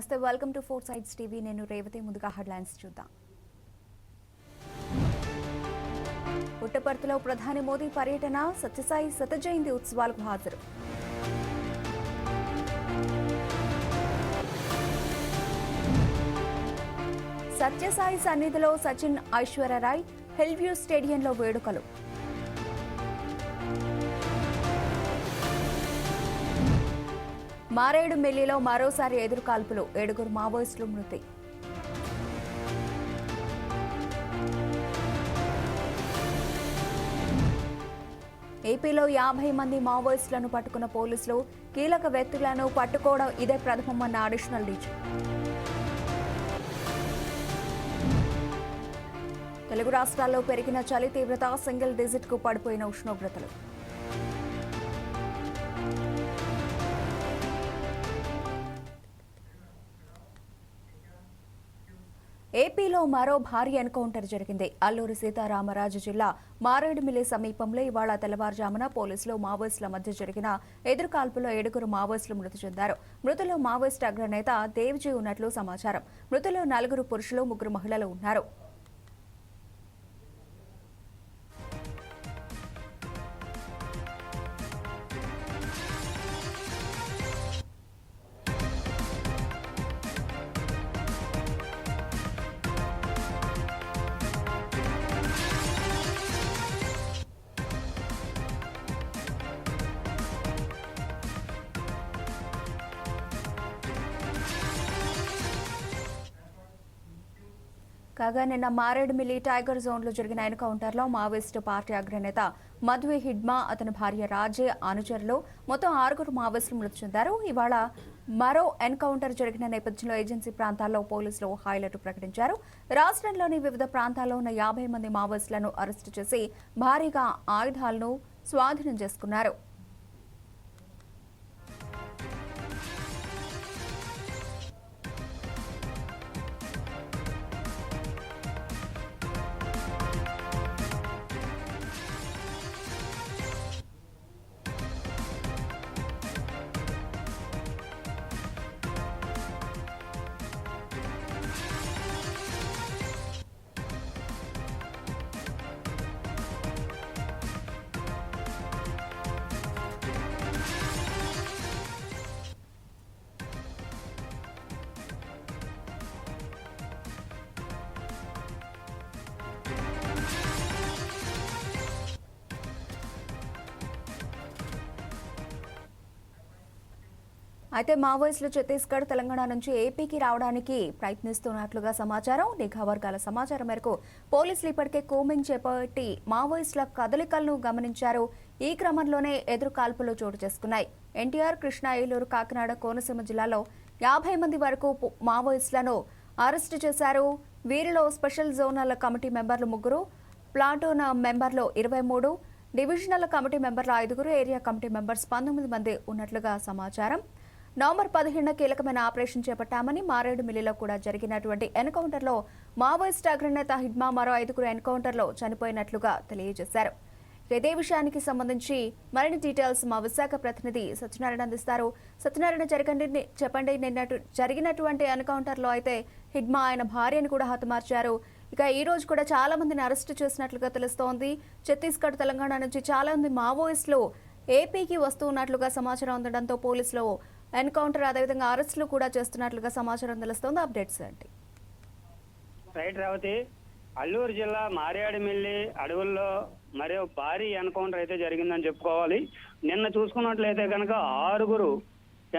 నమస్తే welcome to four sides TV నేను రేవతి ముందుగా హెడ్లైన్స్ చూద్దాం. పుట్టపర్తిలో ప్రధాని మోదీ పర్యటన సత్యసాయి శతజయంతి ఉత్సవాలకు హాజరు. సత్యసాయి సన్నిధిలో సచిన్ ఐశ్వర్యరాయ్ హిల్వ్యూ స్టేడియంలో వేడుకలు. మారేడుమిల్లిలో మరోసారి ఎదురుకాల్పులు. ఏడుగురు మావోయిస్టులు మృతి. ఏపీలో యాభై మంది మావోయిస్టులను పట్టుకున్న పోలీసులు కీలక వ్యక్తులను పట్టుకోవడం ఇదే ప్రథమమన్న అడిషనల్ డీజీ. తెలుగు రాష్ట్రాల్లో పెరిగిన చలి తీవ్రత సింగిల్ డిజిట్కు పడిపోయిన ఉష్ణోగ్రతలు. ఏపీలో మరో భారీ ఎన్కౌంటర్ జరిగింది. అల్లూరు సీతారామరాజు జిల్లా మారేడుమిల్లి సమీపంలో ఇవాళ తెల్లవారుజామున పోలీసులు మావోయిస్టుల మధ్య జరిగిన ఎదురుకాల్పులో ఏడుగురు మావోయిస్టులు మృతి చెందారు. మృతులు మావోయిస్టు అగ్రనేత దేవ్జీ ఉన్నట్లు సమాచారం. మృతులు నలుగురు పురుషులు ముగ్గురు మహిళలు ఉన్నారు. కాగా నిన్న మారేడుమిల్లి టైగర్ జోన్లో జరిగిన ఎన్కౌంటర్లో మావోయిస్టు పార్టీ అగ్రనేత మధువి హిడ్మా అతని భార్య రాజే అనుచరులు మొత్తం ఆరుగురు మావోయిస్టులు మృతి చెందారు. ఇవాళ మరో ఎన్కౌంటర్ జరిగిన నేపథ్యంలో ఏజెన్సీ ప్రాంతాల్లో పోలీసులు హైలైట్ ప్రకటించారు. రాష్ట్రంలోని వివిధ ప్రాంతాల్లో ఉన్న యాభై మంది మావోయిస్టులను అరెస్టు చేసి భారీగా ఆయుధాలను స్వాధీనం చేసుకున్నారు. అయితే మావోయిస్టులు ఛత్తీస్గఢ్ తెలంగాణ నుంచి ఏపీకి రావడానికి ప్రయత్నిస్తున్నట్లుగా సమాచారం. నిఘా వర్గాల సమాచారం మేరకు పోలీసులు ఇప్పటికే కోమింగ్ చేపట్టి మావోయిస్టుల కదలికలను గమనించారు. ఈ క్రమంలోనే ఎదురు కాల్పులు చోటు చేసుకున్నాయి. ఎన్టీఆర్ కృష్ణా ఏలూరు కాకినాడ కోనసీమ జిల్లాలో యాభై మంది వరకు మావోయిస్టులను అరెస్టు చేశారు. వీరిలో స్పెషల్ జోనల్ కమిటీ మెంబర్లు ముగ్గురు ప్లాటూన్ మెంబర్లు ఇరవై మూడు డివిజనల్ కమిటీ మెంబర్లు ఐదుగురు ఏరియా కమిటీ మెంబర్స్ పంతొమ్మిది మంది ఉన్నట్లుగా సమాచారం. నవంబర్ పదిహేడున కీలకమైన ఆపరేషన్ చేపట్టామని మారేడు మిల్లిలో కూడా జరిగినటువంటి ఎన్కౌంటర్లో మావోయిస్ట్ అగ్రనేత హిడ్మా మరో ఐదుగురు ఎన్కౌంటర్లో చనిపోయినట్లుగా తెలియజేశారు. ఇదే విషయానికి సంబంధించి మరిన్ని డీటెయిల్స్ మా విశాఖ ప్రతినిధి సత్యనారాయణ అందిస్తారు. సత్యనారాయణ జరగండి చెప్పండి నిన్నటు జరిగినటువంటి ఎన్కౌంటర్లో అయితే హిడ్మా ఆయన భార్యను కూడా హతమార్చారు. ఇక ఈ రోజు కూడా చాలా మందిని అరెస్ట్ చేసినట్లుగా తెలుస్తోంది. ఛత్తీస్గఢ్ తెలంగాణ నుంచి చాలా మంది మావోయిస్టులు ఏపీకి వస్తున్నట్లుగా సమాచారం అందడంతో పోలీసులు ఎన్కౌంటర్ అదేవిధంగా అరెస్టులు కూడా చేస్తున్నట్లుగా సమాచారం తెలుస్తోంది. అప్డేట్స్ ఏంటి? రైట్ రావతి అల్లూరు జిల్లా మారేడుమిల్లి అడవుల్లో మరో భారీ ఎన్కౌంటర్ అయితే జరిగిందని చెప్పుకోవాలి. నిన్న చూసుకున్నట్లయితే కనుక ఆరుగురు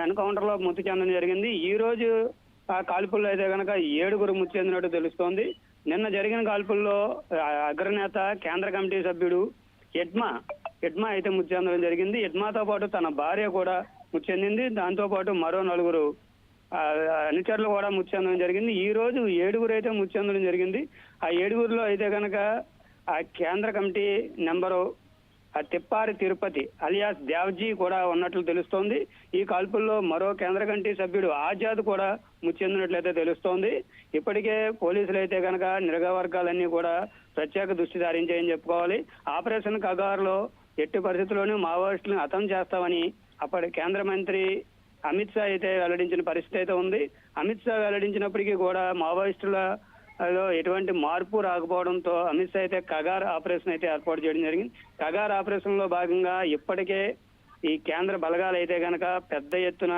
ఎన్కౌంటర్లో మృతి చెందడం జరిగింది. ఈ రోజు ఆ కాల్పుల్లో అయితే కనుక ఏడుగురు మృతి చెందినట్టు తెలుస్తోంది. నిన్న జరిగిన కాల్పుల్లో అగ్రనేత కేంద్ర కమిటీ సభ్యుడు ఎడ్మా ఎడ్మా అయితే మృతి చెందడం జరిగింది. ఎడ్మాతో పాటు తన భార్య కూడా మృతి చెందింది. దాంతో పాటు మరో నలుగురు అనుచరులు కూడా మృతి చెందడం జరిగింది. ఈ రోజు ఏడుగురు అయితే మృతి చెందడం జరిగింది. ఆ ఏడుగురిలో అయితే కనుక ఆ కేంద్ర కమిటీ నెంబరు ఆ తిప్పారి తిరుపతి అలియాస్ దేవ్జీ కూడా ఉన్నట్లు తెలుస్తోంది. ఈ కాల్పుల్లో మరో కేంద్ర కమిటీ సభ్యుడు ఆజాద్ కూడా ముచ్చెందినట్లయితే తెలుస్తోంది. ఇప్పటికే పోలీసులు అయితే కనుక నిరగా వర్గాలన్నీ కూడా ప్రత్యేక దృష్టి సారించాయని చెప్పుకోవాలి. ఆపరేషన్ కగారులో ఎట్టి పరిస్థితుల్లోనూ మావోయిస్టులను హతం చేస్తామని అప్పటి కేంద్ర మంత్రి అమిత్ షా అయితే వెల్లడించిన పరిస్థితి అయితే ఉంది. అమిత్ షా వెల్లడించినప్పటికీ కూడా మావోయిస్టుల లో ఎటువంటి మార్పు రాకపోవడంతో అమిత్ షా అయితే కగార్ ఆపరేషన్ అయితే ఏర్పాటు చేయడం జరిగింది. కగార్ ఆపరేషన్లో భాగంగా ఇప్పటికే ఈ కేంద్ర బలగాలు అయితే కనుక పెద్ద ఎత్తున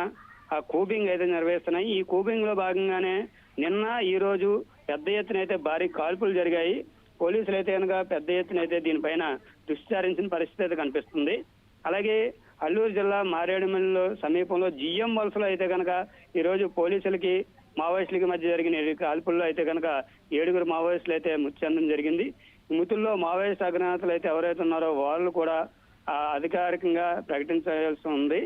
ఆ కూబింగ్ అయితే నిర్వహిస్తున్నాయి. ఈ కూబింగ్లో భాగంగానే నిన్న ఈ రోజు పెద్ద ఎత్తున అయితే భారీ కాల్పులు జరిగాయి. పోలీసులు అయితే కనుక పెద్ద ఎత్తున అయితే దీనిపైన దృష్టి సారించిన పరిస్థితి అయితే కనిపిస్తుంది. అలాగే అల్లూరు జిల్లా మారేడుమల్లిలో సమీపంలో జిఎం వలసలో అయితే కనుక ఈరోజు పోలీసులకి మావోయిస్టులకి మధ్య జరిగిన కాల్పుల్లో అయితే కనుక ఏడుగురు మావోయిస్టులు అయితే మృతి చెందడం జరిగింది. మృతుల్లో మావోయిస్ట్ అగ్రనేతలు అయితే ఎవరైతే ఉన్నారో వాళ్ళు కూడా అధికారికంగా ప్రకటించాల్సి ఉంది.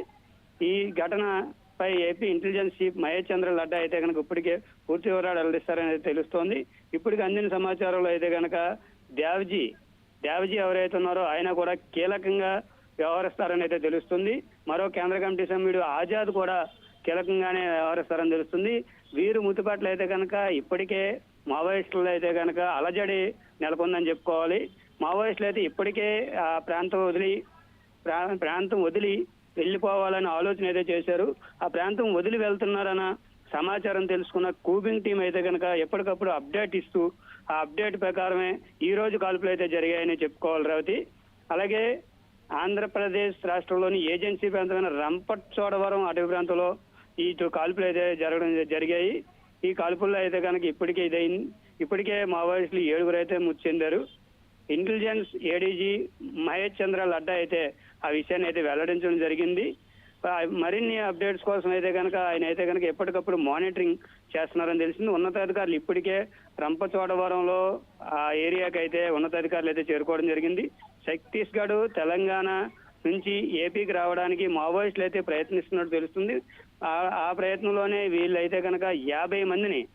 ఈ ఘటనపై AP intelligence chief Mahesh Chandra Laddha అయితే కనుక ఇప్పటికే పూర్తి వివరాలు వెల్లడిస్తారనేది తెలుస్తోంది. ఇప్పటికి అందిన సమాచారంలో అయితే కనుక దేవ్జీ దేవజీ ఎవరైతే ఉన్నారో ఆయన కూడా కీలకంగా వ్యవహరిస్తారని అయితే తెలుస్తుంది. మరో కేంద్ర కమిటీ సభ్యుడు ఆజాద్ కూడా కీలకంగానే వ్యవహరిస్తారని తెలుస్తుంది. వీరు మృతి అయితే కనుక ఇప్పటికే మావోయిస్టులు అయితే కనుక అలజడి నెలకొందని చెప్పుకోవాలి. మావోయిస్టులు అయితే ఇప్పటికే ఆ ప్రాంతం వదిలి ప్రా- ప్రాంతం వదిలి వెళ్ళిపోవాలని ఆలోచన అయితే చేశారు. ఆ ప్రాంతం వదిలి వెళ్తున్నారన్న సమాచారం తెలుసుకున్న కూబింగ్ టీం అయితే కనుక ఎప్పటికప్పుడు అప్డేట్ ఇస్తూ ఆ అప్డేట్ ప్రకారమే ఈ రోజు కాల్పులు అయితే జరిగాయని చెప్పుకోవాలి రేవతి. అలాగే ఆంధ్రప్రదేశ్ రాష్ట్రంలోని ఏజెన్సీ ప్రాంతమైన రంపచోడవరం అటవీ ప్రాంతంలో ఈ కాల్పులు అయితే జరగడం జరిగాయి. ఈ కాల్పుల్లో అయితే కనుక ఇప్పటికే ఇదైంది. ఇప్పటికే మావోయిస్టులు ఏడుగురు అయితే మృతి చెందారు. ఇంటెలిజెన్స్ ఏడీజీ మహేష్ చంద్ర లడ్డా అయితే ఆ విషయాన్ని అయితే వెల్లడించడం జరిగింది. మరిన్ని అప్డేట్స్ కోసం అయితే కనుక ఆయన అయితే కనుక ఎప్పటికప్పుడు మానిటరింగ్ చేస్తున్నారని తెలిసింది. ఉన్నతాధికారులు ఇప్పటికే రంపచోడవరంలో ఆ ఏరియాకి అయితే ఉన్నతాధికారులు అయితే చేరుకోవడం జరిగింది. ఛత్తీస్గఢ్ తెలంగాణ నుంచి ఏపీకి రావడానికి మావోయిస్టులు అయితే ప్రయత్నిస్తున్నట్టు తెలుస్తుంది. ఆ- ఆ ప్రయత్నంలోనే వీళ్ళైతే కనుక యాభై మందిని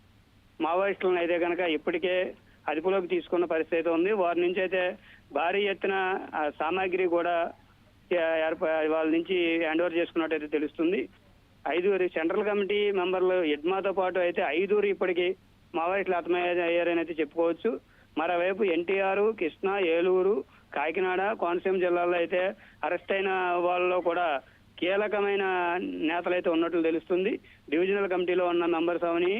మావోయిస్టులను అయితే కనుక ఇప్పటికే అదుపులోకి తీసుకున్న పరిస్థితి అయితే ఉంది. వారి నుంచి అయితే భారీ ఎత్తున సామాగ్రి కూడా వాళ్ళ నుంచి హ్యాండ్ ఓవర్ చేసుకున్నట్టయితే తెలుస్తుంది. ఐదుగురు సెంట్రల్ కమిటీ మెంబర్లు ఎడ్మాతో పాటు అయితే ఐదుగురు ఇప్పటికి మావోయిస్టులు అర్థమయ్యారని అయితే చెప్పుకోవచ్చు. మరోవైపు ఎన్టీఆర్ కృష్ణా ఏలూరు కాకినాడ కోనసీమ జిల్లాలో అయితే అరెస్ట్ అయిన వాళ్ళలో కూడా కీలకమైన నేతలు అయితే ఉన్నట్లు తెలుస్తుంది. డివిజనల్ కమిటీలో ఉన్న మెంబర్స్ అవని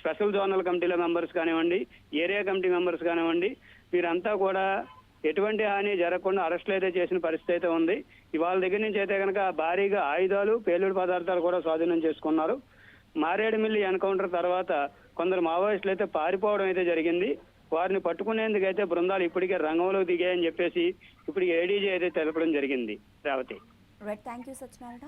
స్పెషల్ జోనల్ కమిటీలో మెంబర్స్ కానివ్వండి ఏరియా కమిటీ మెంబర్స్ కానివ్వండి వీరంతా కూడా ఎటువంటి హాని జరగకుండా అరెస్టులు అయితే చేసిన పరిస్థితి అయితే ఉంది. ఇవాళ దగ్గర నుంచి అయితే కనుక భారీగా ఆయుధాలు పేలుడు పదార్థాలు కూడా స్వాధీనం చేసుకున్నారు. మారేడుమిల్లి ఎన్కౌంటర్ తర్వాత కొందరు మావోయిస్టులు అయితే పారిపోవడం అయితే జరిగింది. వారిని పట్టుకునేందుకు అయితే బృందాలు ఇప్పటికే రంగంలో దిగాయని చెప్పేసి ఇప్పుడు ఏడీజీ అయితే తెలపడం జరిగింది Revathi. Right thank you Satyanarayana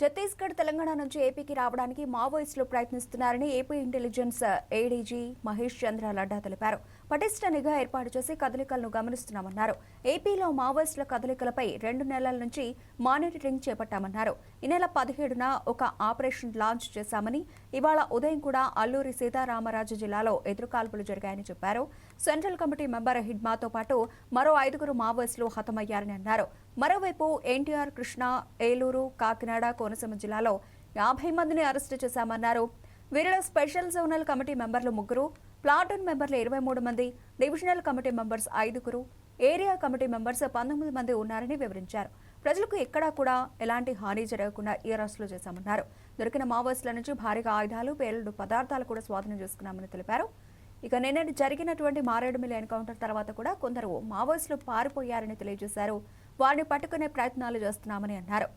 Chhattisgarh Telangana నుంచి ఏపీకి రావడానికి మావోయిస్టులు ప్రయత్నిస్తున్నారని AP intelligence ADG Mahesh Chandra Laddha తెలిపారు. పటిష్ట నిఘా ఏర్పాటు చేసి కదలికలను గమనిస్తున్నామన్నారు. ఏపీలో మావోయిస్టుల కదలికలపై రెండు నెలల నుంచి మానిటరింగ్ చేపట్టామన్నారు. ఈ నెల పదిహేడున ఒక ఆపరేషన్ లాంచ్ చేశామని ఇవాళ ఉదయం కూడా అల్లూరి సీతారామరాజు జిల్లాలో ఎదురుకాల్పులు జరిగాయని చెప్పారు. సెంట్రల్ కమిటీ మెంబర్ హిడ్మాతో పాటు మరో ఐదుగురు మావోయిస్టులు హతమయ్యారని అన్నారు. మరోవైపు ఎన్టీఆర్ కృష్ణ ఏలూరు కాకినాడ కోనసీమ జిల్లాలో యాభై మందిని అరెస్టు చేశామన్నారు. వీరిలో స్పెషల్ జోనల్ కమిటీ మెంబర్లు ముగ్గురు ప్లాటూన్ మెంబర్లు ఇరవై మూడు మంది డివిజనల్ కమిటీ మెంబర్స్ ఐదుగురు ఏరియా కమిటీ మెంబర్స్ పంతొమ్మిది మంది ఉన్నారని వివరించారు. ప్రజలకు ఎక్కడా కూడా ఎలాంటి హాని జరగకుండా ఈ అరెస్టులు చేశామన్నారు. దొరికిన మావోయిస్టుల నుంచి భారీగా ఆయుధాలు పేలుడు పదార్థాలు కూడా స్వాధీనం చేసుకున్నామని తెలిపారు. ఇక నిన్న జరిగినటువంటి మారేడుమిల్లి ఎన్కౌంటర్ తర్వాత కూడా కొందరు మావోయిస్టులు పారిపోయారని తెలియజేశారు. వారిని పట్టుకునే ప్రయత్నాలు చేస్తున్నామని అన్నారు.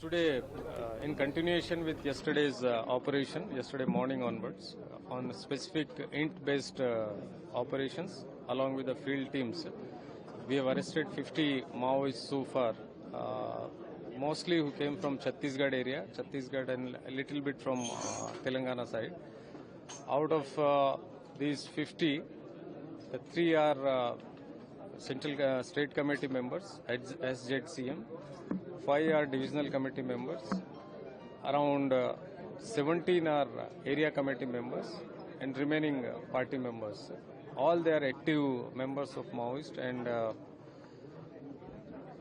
Today, uh, in continuation with yesterday's uh, operation, yesterday morning onwards, uh, on specific int-based uh, operations along with the field teams, we have arrested 50 Maoists so far, uh, mostly who came from Chhattisgarh area, Chhattisgarh and a little bit from uh, Telangana side. Out of uh, these 50, the three are uh, Central uh, State Committee members, SZCM, five are divisional committee members, around uh, 17 are area committee members, and remaining uh, party members. All they are active members of Maoist and uh,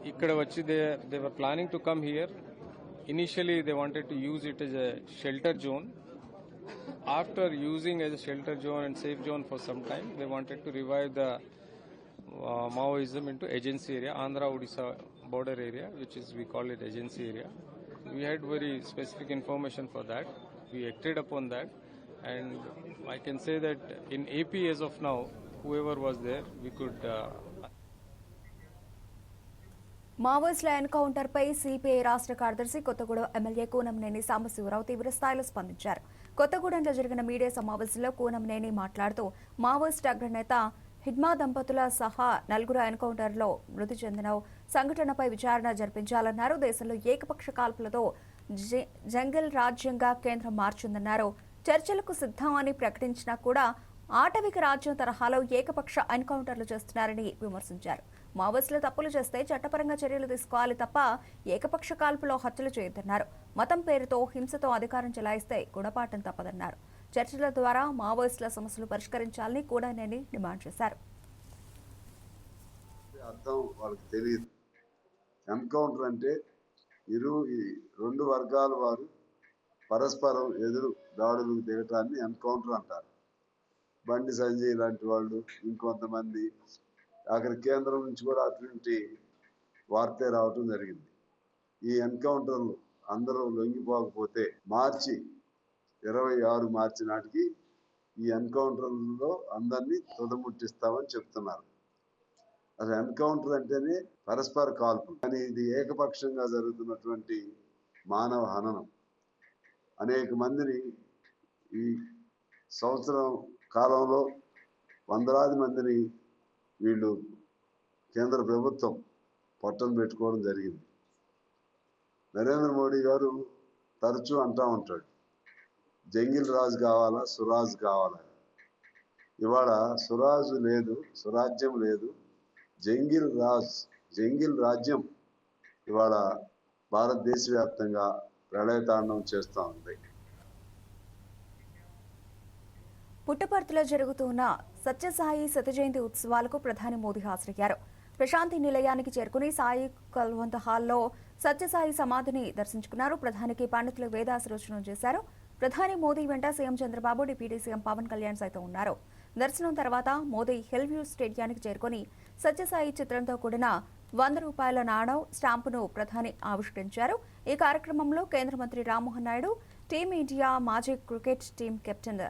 Ikkada they, they were planning to come here. Initially, they wanted to use it as a shelter zone. After using as a shelter zone and safe zone for some time, they wanted to revive the uh, Maoism into agency area, Andhra, Odisha border area, which is we call it agency area. We had very specific information for that. We acted upon that, and I can say that in AP as of now, whoever was there, we could. Uh, మావోయిస్టుల ఎన్కౌంటర్పై CPI రాష్ట్ర కార్యదర్శి Kothagudem MLA Kunamneni Sambasivarao తీవ్ర స్థాయిలో స్పందించారు కొత్తగూడెంలో జరిగిన media సమావేశంలో కూనంనేని మాట్లాడుతూ మావోయిస్టు అగ్రనేత హిడ్మా దంపతుల సహా నలుగురు ఎన్కౌంటర్లో మృతి చెందిన సంఘటనపై విచారణ జరిపించాలన్నారు. దేశంలో ఏకపక్ష కాల్పులతో జంగల్ జంగిల్ రాజ్యంగా కేంద్రం మార్చిందన్నారు. చర్చలకు సిద్ధం అని ప్రకటించినా కూడా ఆటవిక రాజ్యం తరహాలో ఏకపక్ష ఎన్కౌంటర్లు చేస్తున్నారని విమర్శించారు. మావోయిస్టులు తప్పులు చేస్తే చట్టపరంగా చర్యలు తీసుకోవాలి తప్ప ఏకపక్ష కాల్పులో హత్యలు చేయొద్దన్నారు. మతం పేరుతో హింసతో అధికారం చెలాయిస్తే గుణపాఠం తప్పదన్నారు. చర్చల ద్వారా మావోయిస్టుల సమస్యలు పరిష్కరించాలని కూడా నేను డిమాండ్ చేశారు. అర్థం వాళ్ళకి తెలియదు. ఎన్కౌంటర్ అంటే ఇరు ఈ రెండు వర్గాల వారు పరస్పరం ఎదురు దాడులకు దిగటాన్ని ఎన్కౌంటర్ అంటారు. బండి సంజయ్ లాంటి వాళ్ళు ఇంకొంతమంది అక్కడ కేంద్రం నుంచి కూడా అటువంటి వార్త రావటం జరిగింది. ఈ ఎన్కౌంటర్లు అందరూ లొంగిపోకపోతే మార్చి ఇరవై ఆరు మార్చి నాటికి ఈ ఎన్కౌంటర్లలో అందరినీ తుదముట్టిస్తామని చెప్తున్నారు. అసలు ఎన్కౌంటర్ అంటేనే పరస్పర కాల్పు. కానీ ఇది ఏకపక్షంగా జరుగుతున్నటువంటి మానవ హననం. అనేక మందిని ఈ సంవత్సరం కాలంలో వందలాది మందిని వీళ్ళు కేంద్ర ప్రభుత్వం పొట్టను పెట్టుకోవడం జరిగింది. నరేంద్ర మోడీ గారు తరచూ అంటా ఉంటాడు జంగిల్ రాజు కావాలా? సురాజ్ కావాలా? ఇవాళ సురాజు లేదు సురాజ్యం లేదు జంగిల్ రాజ్ జంగిల్ రాజ్యం ఇవాళ భారతదేశ వ్యాప్తంగా ప్రళయతాండం చేస్తూ ఉంది. పుట్టపర్తిలో జరుగుతున్న సత్యసాయి శత జయంతి ఉత్సవాలకు ప్రధాని మోదీ హాజరయ్యారు. ప్రశాంతి నిలయానికి చేరుకుని సాయి కల్వంత హాల్లో సత్యసాయి సమాధిని దర్శించుకున్నారు. ప్రధానికి పండితులు వేదాశ్రోచనం చేశారు. ప్రధాని మోదీ వెంట CM Chandrababu deputy CM Pawan Kalyan సైతం ఉన్నారు. దర్శనం తర్వాత మోదీ హెల్వ్యూ స్టేడియానికి చేరుకుని సత్యసాయి చిత్రంతో కూడిన వంద రూపాయల నాణం స్టాంపును ప్రధాని ఆవిష్కరించారు. ఈ కార్యక్రమంలో కేంద్ర మంత్రి రామ్మోహన్ నాయుడు టీమిండియా మాజీ cricket team captain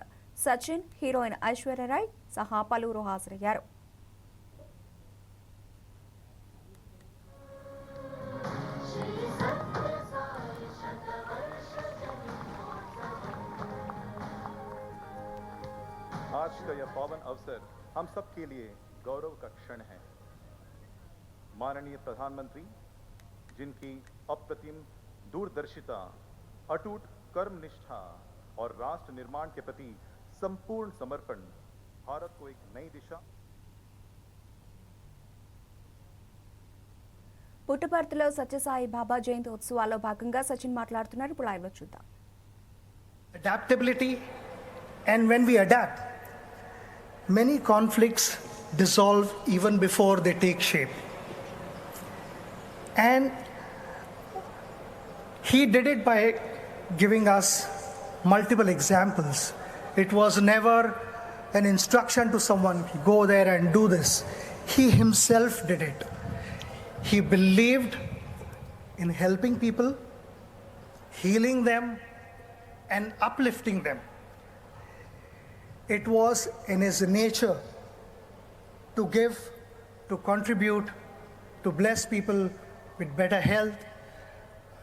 Sachin heroine Aishwarya Rai సహా పలువురు హాజరయ్యారు. आज का यह पावन अवसर हम लिए गौरव का क्षण है माननीय प्रधानमंत्री जिनकी अप्रतिम दूरदर्शिता अटूट कर्मनिष्ठा और राष्ट्र निर्माण के प्रति संपूर्ण समर्पण भारत को एक नई दिशा పుట్టపర్తిలో సత్యసాయి బాబా జయంతి ఉత్సవాల్లో భాగంగా సచిన్ మాట్లాడుతున్నారు ఇప్పుడు లైవ్లో చూద్దాం adaptability, and when we adapt, many conflicts dissolve even before they take shape. And he did it by giving us multiple examples. It was never an instruction to someone, go there and do this. He himself did it. He believed in helping people, healing them, and uplifting them. It was in his nature to give, to contribute, to bless people with better health,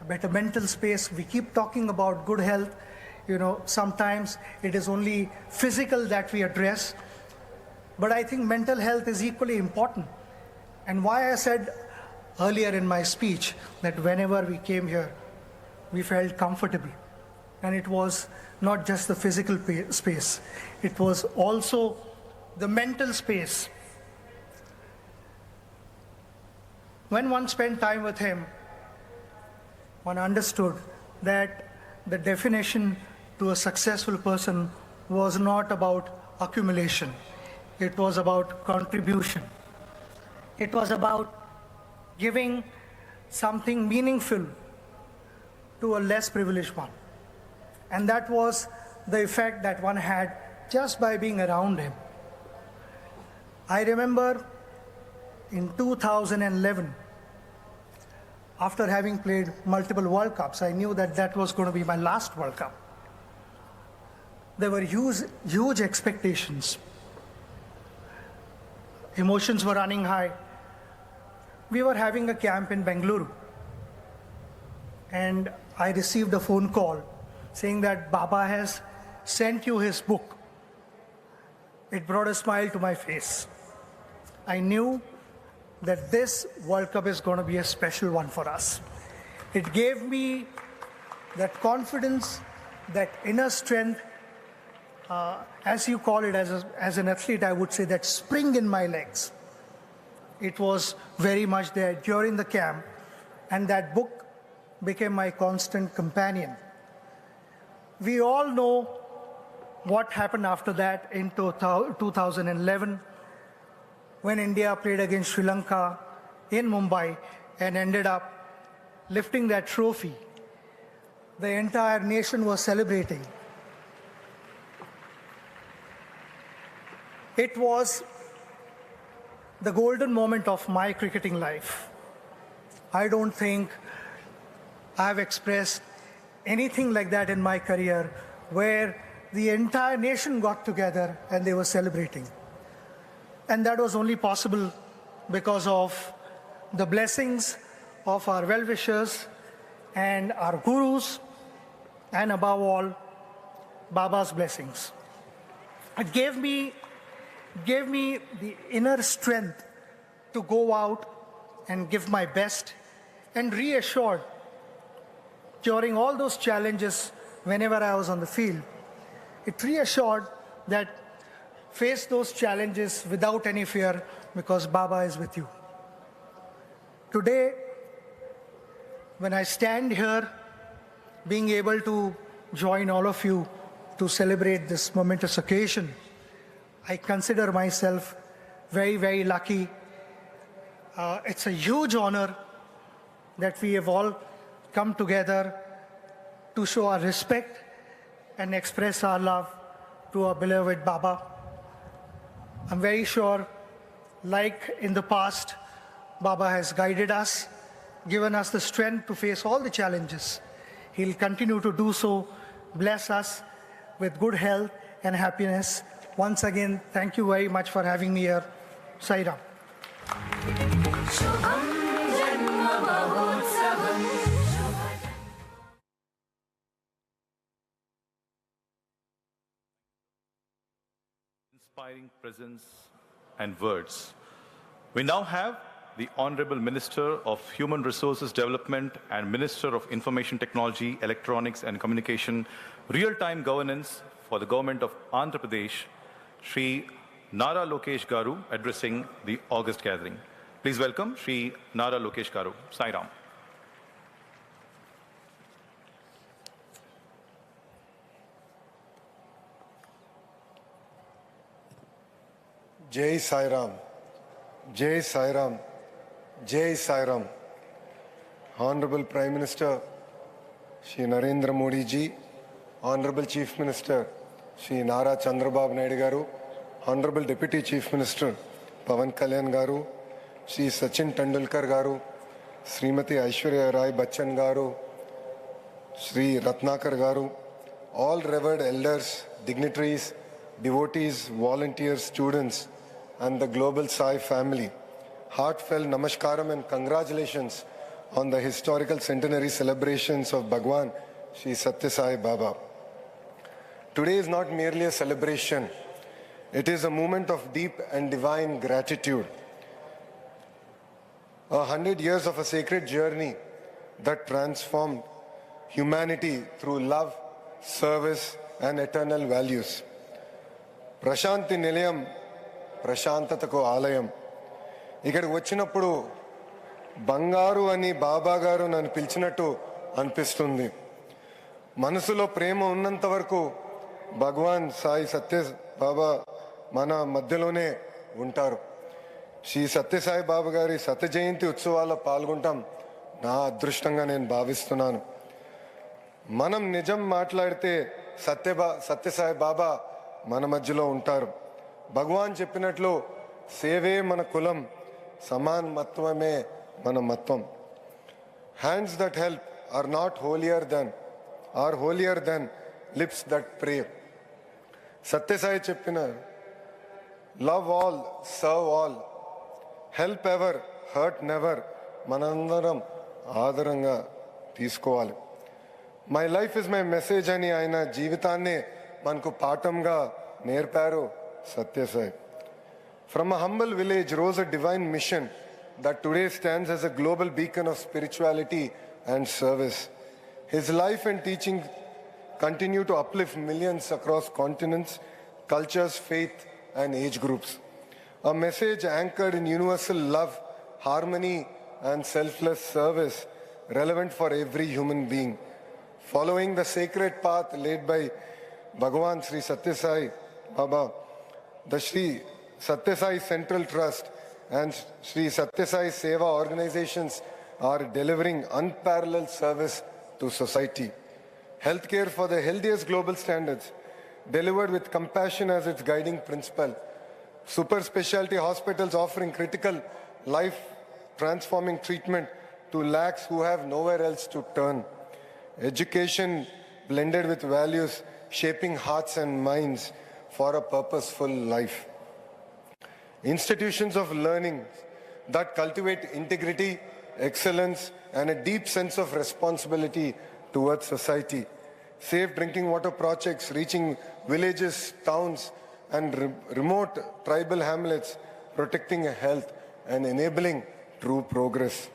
better mental space. We keep talking about good health. You know, sometimes it is only physical that we address, but I think mental health is equally important. And why I said earlier in my speech that whenever we came here, we felt comfortable. And it was not just the physical space, it was also the mental space. When one spent time with him, one understood that the definition to a successful person was not about accumulation, it was about contribution. It was about giving something meaningful to a less privileged one. And that was the effect that one had just by being around him. I remember in 2011, after having played multiple World Cups, I knew that that was going to be my last World Cup. There were huge, huge expectations. Emotions were running high. We were having a camp in Bengaluru, and I received a phone call saying that Baba has sent you his book. It brought a smile to my face. I knew that this World Cup is going to be a special one for us. It gave me that confidence, that inner strength, uh, as you call it as, a, as an athlete, I would say that spring in my legs. It was very much there during the camp, and that book became my constant companion. We all know what happened after that in 2011 when India played against Sri Lanka in Mumbai and ended up lifting that trophy. The entire nation was celebrating. It was the golden moment of my cricketing life. I don't think I've expressed anything like that in my career where the entire nation got together and they were celebrating. And that was only possible because of the blessings of our well wishers and our gurus, and above all, Baba's blessings. It gave me, gave me the inner strength to go out and give my best and reassured during all those challenges whenever I was on the field. It reassured that face those challenges without any fear because Baba is with you. Today, when I stand here, being able to join all of you to celebrate this momentous occasion, I consider myself very, very lucky. Uh, it's a huge honor that we have all come together to show our respect and express our love to our beloved Baba. I'm very sure, like in the past, Baba has guided us, given us the strength to face all the challenges. He'll continue to do so. Bless us with good health and happiness. Once again, thank you very much for having me here. Sairam. Inspiring presence and words. We now have the Honorable Minister of Human Resources Development and Minister of Information Technology, Electronics and Communication, Real-Time Governance for the Government of Andhra Pradesh, Sri Nara Lokesh Garu, addressing the August gathering. Please welcome Sri Nara Lokesh Garu. Sai Ram. జై సాయిరామ్ జై సాయిరామ్ జై Sairam. Honourable prime minister Shri Narendra Modiji honourable chief minister Shri Nara Chandrababu Naidu గారు honourable deputy chief minister Pawan Kalyan గారు శ్రీ సచిన్ టెండూల్కర్ గారు శ్రీమతి Aishwarya Roy Bachchan garu Shri Ratnakar garu all revered elders dignitaries devotees volunteers students and the global Sai family. Heartfelt namaskaram and congratulations on the historical centenary celebrations of Bhagwan Sri Satya Sai Baba. Today is not merely a celebration, it is a moment of deep and divine gratitude. A hundred years of a sacred journey that transformed humanity through love, service, and eternal values. Prashanti Nilayam ప్రశాంతతకు ఆలయం. ఇక్కడికి వచ్చినప్పుడు బంగారు అని బాబా గారు నన్ను పిలిచినట్టు అనిపిస్తుంది. మనసులో ప్రేమ ఉన్నంత వరకు భగవాన్ సాయి సత్య బాబా మన మధ్యలోనే ఉంటారు. శ్రీ సత్యసాయి బాబా గారి శత జయంతి ఉత్సవాల్లో పాల్గొంటాం నా అదృష్టంగా నేను భావిస్తున్నాను. మనం నిజం మాట్లాడితే సత్యబా సత్యసాయి బాబా మన మధ్యలో ఉంటారు. భగవాన్ చెప్పినట్లు సేవే మన కులం సమాన్ మత్వమే మన మత్వం. Hands that help are not holier than are holier than lips that pray Sathya Sai చెప్పిన love all serve all help ever hurt never మనందరం ఆదరంగా తీసుకోవాలి. My life is my message అని ఆయన జీవితాన్నే మనకు పాఠంగా నేర్పారు. Satya Sai. From a humble village rose a divine mission that today stands as a global beacon of spirituality and service. His life and teaching continue to uplift millions across continents, cultures, faith, and age groups. A message anchored in universal love, harmony, and selfless service, relevant for every human being. Following the sacred path laid by Bhagavan Sri Satyasai Baba, the Sri Satyasai Central Trust and Sri Satyasai Seva organizations are delivering unparalleled service to society. Healthcare for the healthiest global standards, delivered with compassion as its guiding principle. Super specialty hospitals offering critical life transforming treatment to lakhs who have nowhere else to turn. Education blended with values, shaping hearts and minds for a purposeful life. Institutions of learning that cultivate integrity, excellence, and a deep sense of responsibility towards society. Safe drinking water projects reaching villages, towns, and re- remote tribal hamlets, protecting health and enabling true progress.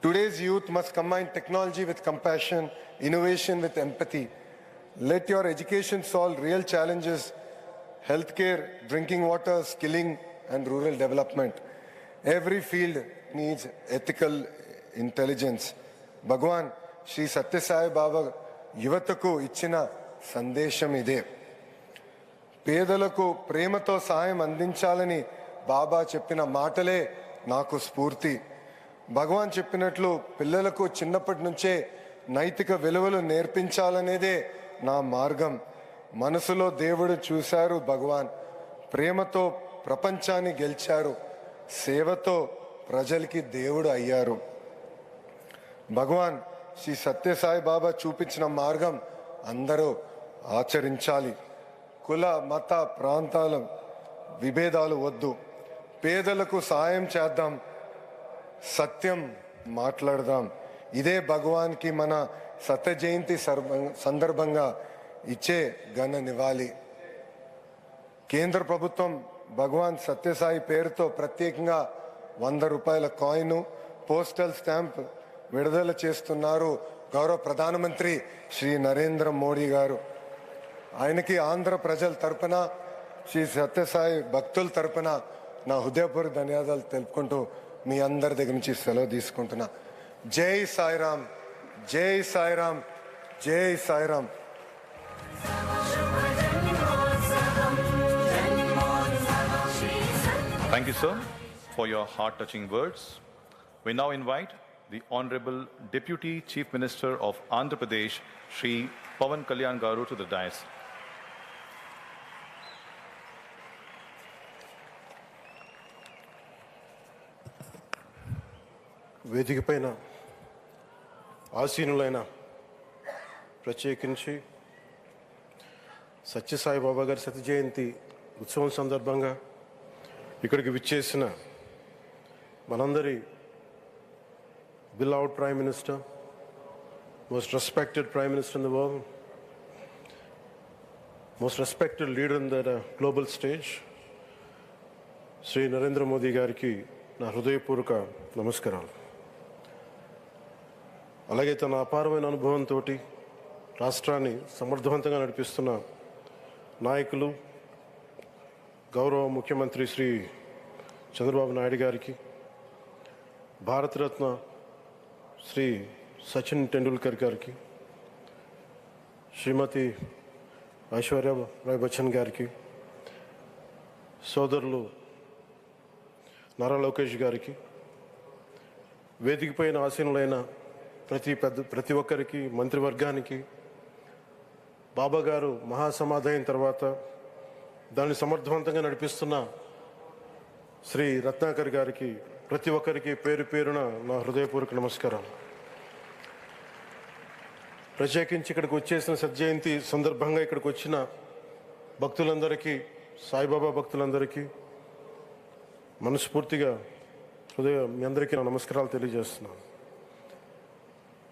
Today's youth must combine technology with compassion, innovation with empathy. Let your education solve real challenges healthcare, drinking water, skilling, and rural development. Every field needs ethical intelligence. భగవాన్ శ్రీ సత్యసాయి బాబా యువతకు ఇచ్చిన సందేశం ఇదే పేదలకు ప్రేమతో సహాయం అందించాలని బాబా చెప్పిన మాటలే నాకు స్ఫూర్తి భగవాన్ చెప్పినట్లు పిల్లలకు చిన్నప్పటి నుంచే నైతిక విలువలు నేర్పించాలనేదే నా మార్గం మనసులో దేవుడు చూశారు భగవాన్. ప్రేమతో ప్రపంచాన్ని గెలిచారు. సేవతో ప్రజలకి దేవుడు అయ్యారు. భగవాన్ శ్రీ సత్యసాయి బాబా చూపించిన మార్గం అందరూ ఆచరించాలి. కుల మత ప్రాంతాల విభేదాలు వద్దు. పేదలకు సాయం చేద్దాం. సత్యం మాట్లాడదాం. ఇదే భగవాన్కి మన సత్య జయంతి సందర్భంగా ఇచ్చే ఘన నివాళి. కేంద్ర ప్రభుత్వం భగవాన్ సత్యసాయి పేరుతో ప్రత్యేకంగా వంద రూపాయల కాయిన్ పోస్టల్ స్టాంప్ విడుదల చేస్తున్నారు గౌరవ ప్రధానమంత్రి శ్రీ నరేంద్ర మోడీ గారు. ఆయనకి ఆంధ్ర ప్రజల తరపున శ్రీ సత్యసాయి భక్తుల తరపున నా హృదయపూర్వక ధన్యవాదాలు తెలుపుకుంటూ మీ అందరి దగ్గర నుంచి సెలవు తీసుకుంటున్నా. జై సాయిరామ్. జై సాయిరామ్ జై Sairam Thank you, sir, for your heart-touching words. We now invite the Honorable Deputy Chief Minister of Andhra Pradesh, Shri Pavan Kalyan Garu, to the dais. వేదిక పైన ఆసీనులైన ప్రత్యేకించి సత్యసాయి బాబా గారి సతి జయంతి ఉత్సవం సందర్భంగా ఇక్కడికి విచ్చేసిన మనందరి beloved prime minister most respected prime minister in the world most respected leader in the global stage Shri Narendra Modi గారికి నా హృదయపూర్వక నమస్కారాలు. అలాగే తన అపారమైన అనుభవంతో రాష్ట్రాన్ని సమర్థవంతంగా నడిపిస్తున్న నాయకులు గౌరవ ముఖ్యమంత్రి శ్రీ చంద్రబాబు నాయుడు గారికి భారతరత్న శ్రీ సచిన్ టెండూల్కర్ గారికి శ్రీమతి ఐశ్వర్య రాయ్ బచ్చన్ గారికి సోదరులు నారా లోకేష్ గారికి వేదికపైన ఆసీనులైన ప్రతి పెద్ద ప్రతి ఒక్కరికి మంత్రివర్గానికి బాబా గారు మహాసమాధి తర్వాత దాన్ని సమర్థవంతంగా నడిపిస్తున్న శ్రీ రత్నాకర్ గారికి ప్రతి ఒక్కరికి పేరు పేరున నా హృదయపూర్వక నమస్కారం ప్రత్యేకించి ఇక్కడికి వచ్చేసిన సజ్జయంతి సందర్భంగా ఇక్కడికి వచ్చిన భక్తులందరికీ సాయిబాబా భక్తులందరికీ మనస్ఫూర్తిగా హృదయ మీ అందరికీ నా నమస్కారాలు తెలియజేస్తున్నాను.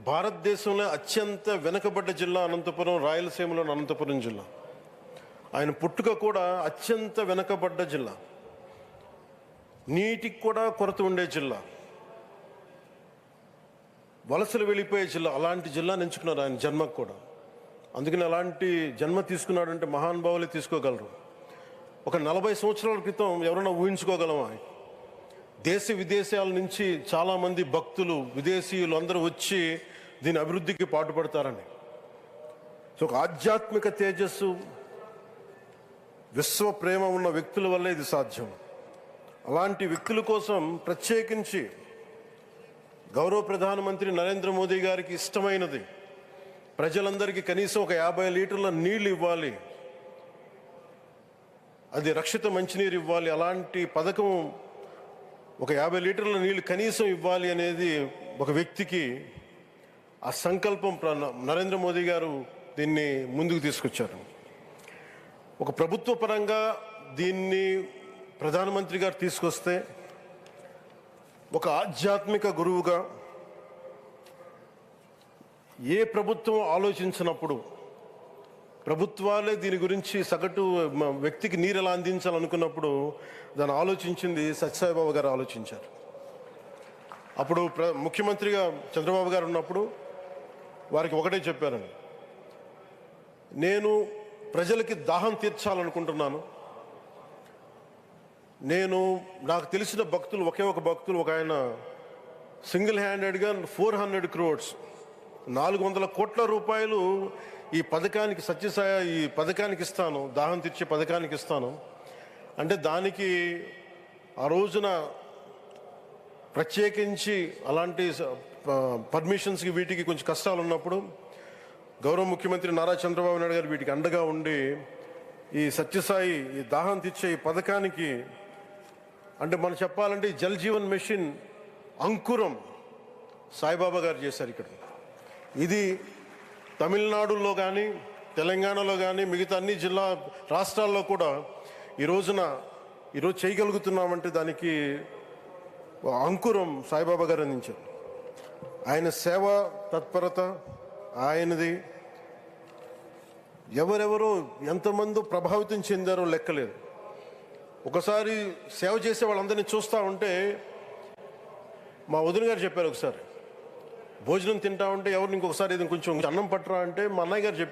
భారతదేశంలో అత్యంత వెనుకబడ్డ జిల్లా అనంతపురం రాయలసీమలోని అనంతపురం జిల్లా. ఆయన పుట్టుక కూడా అత్యంత వెనుకబడ్డ జిల్లా. నీటికి కూడా కొరత ఉండే జిల్లా. వలసలు వెళ్ళిపోయే జిల్లా. అలాంటి జిల్లా ఎంచుకున్నారు ఆయన జన్మకు కూడా. అందుకని అలాంటి జన్మ తీసుకున్నాడంటే మహానుభావులే తీసుకోగలరు. ఒక నలభై సంవత్సరాల క్రితం ఎవరైనా ఊహించుకోగలమా? దేశ విదేశాల నుంచి చాలామంది భక్తులు విదేశీయులు అందరూ వచ్చి దీని అభివృద్ధికి పాటుపడతారని. సో ఒక ఆధ్యాత్మిక తేజస్సు విశ్వ ప్రేమ ఉన్న వ్యక్తుల వల్లే ఇది సాధ్యం. అలాంటి వ్యక్తుల కోసం ప్రత్యేకించి గౌరవ ప్రధానమంత్రి నరేంద్ర మోదీ గారికి ఇష్టమైనది ప్రజలందరికీ కనీసం ఒక యాభై లీటర్ల నీళ్ళు ఇవ్వాలి. అది రక్షిత మంచినీరు ఇవ్వాలి. అలాంటి పథకం ఒక యాభై లీటర్ల నీళ్ళు కనీసం ఇవ్వాలి అనేది ఒక వ్యక్తికి ఆ సంకల్పం ప్ర- నరేంద్ర మోదీ గారు దీన్ని ముందుకు తీసుకొచ్చారు. ఒక ప్రభుత్వ పరంగా దీన్ని ప్రధానమంత్రి గారు తీసుకొస్తే ఒక ఆధ్యాత్మిక గురువుగా ఏ ప్రభుత్వం ఆలోచించినప్పుడు ప్రభుత్వాలే దీని గురించి సగటు వ్యక్తికి నీరు ఎలా అందించాలనుకున్నప్పుడు దాన్ని ఆలోచించింది సత్యసాయిబాబు గారు ఆలోచించారు. అప్పుడు ప్ర ముఖ్యమంత్రిగా చంద్రబాబు గారు ఉన్నప్పుడు వారికి ఒకటే చెప్పారండి నేను ప్రజలకి దాహం తీర్చాలనుకుంటున్నాను. నేను నాకు తెలిసిన భక్తులు ఒకే ఒక భక్తులు ఒక ఆయన సింగిల్ హ్యాండెడ్గా ఫోర్ హండ్రెడ్ క్రోడ్స్. నాలుగు వందల కోట్ల రూపాయలు ఈ పథకానికి సత్యసాయ ఈ పథకానికి ఇస్తాను దాహం తీర్చే పథకానికి ఇస్తాను. అంటే దానికి ఆ రోజున ప్రత్యేకించి అలాంటి స- పర్మిషన్స్కి వీటికి కొంచెం కష్టాలు ఉన్నప్పుడు గౌరవ ముఖ్యమంత్రి నారా చంద్రబాబు నాయుడు గారు వీటికి అండగా ఉండి ఈ సత్యసాయి ఈ దాహం తీర్చే ఈ పథకానికి అంటే మనం చెప్పాలంటే ఈ జల్ జీవన్ మిషన్ అంకురం సాయిబాబా గారు చేశారు ఇక్కడ. ఇది తమిళనాడులో కానీ తెలంగాణలో కానీ మిగతా అన్ని జిల్లా రాష్ట్రాల్లో కూడా ఈ రోజున ఈరోజు చేయగలుగుతున్నామంటే దానికి అంకురం సాయిబాబా గారు అందించారు. ఆయన సేవ తత్పరత ఆయనది. ఎవరెవరో ఎంతమంది ప్రభావితం చెందారో లెక్కలేదు. ఒకసారి సేవ చేసే వాళ్ళందరినీ చూస్తూ ఉంటే మా వదిన గారు చెప్పారు ఒకసారి. భోజనం తింటా ఉంటే ఎవరిని ఇంకొకసారి కొంచెం అన్నం పట్టరా అంటే మా అన్నయ్య గారు చెప్పారు.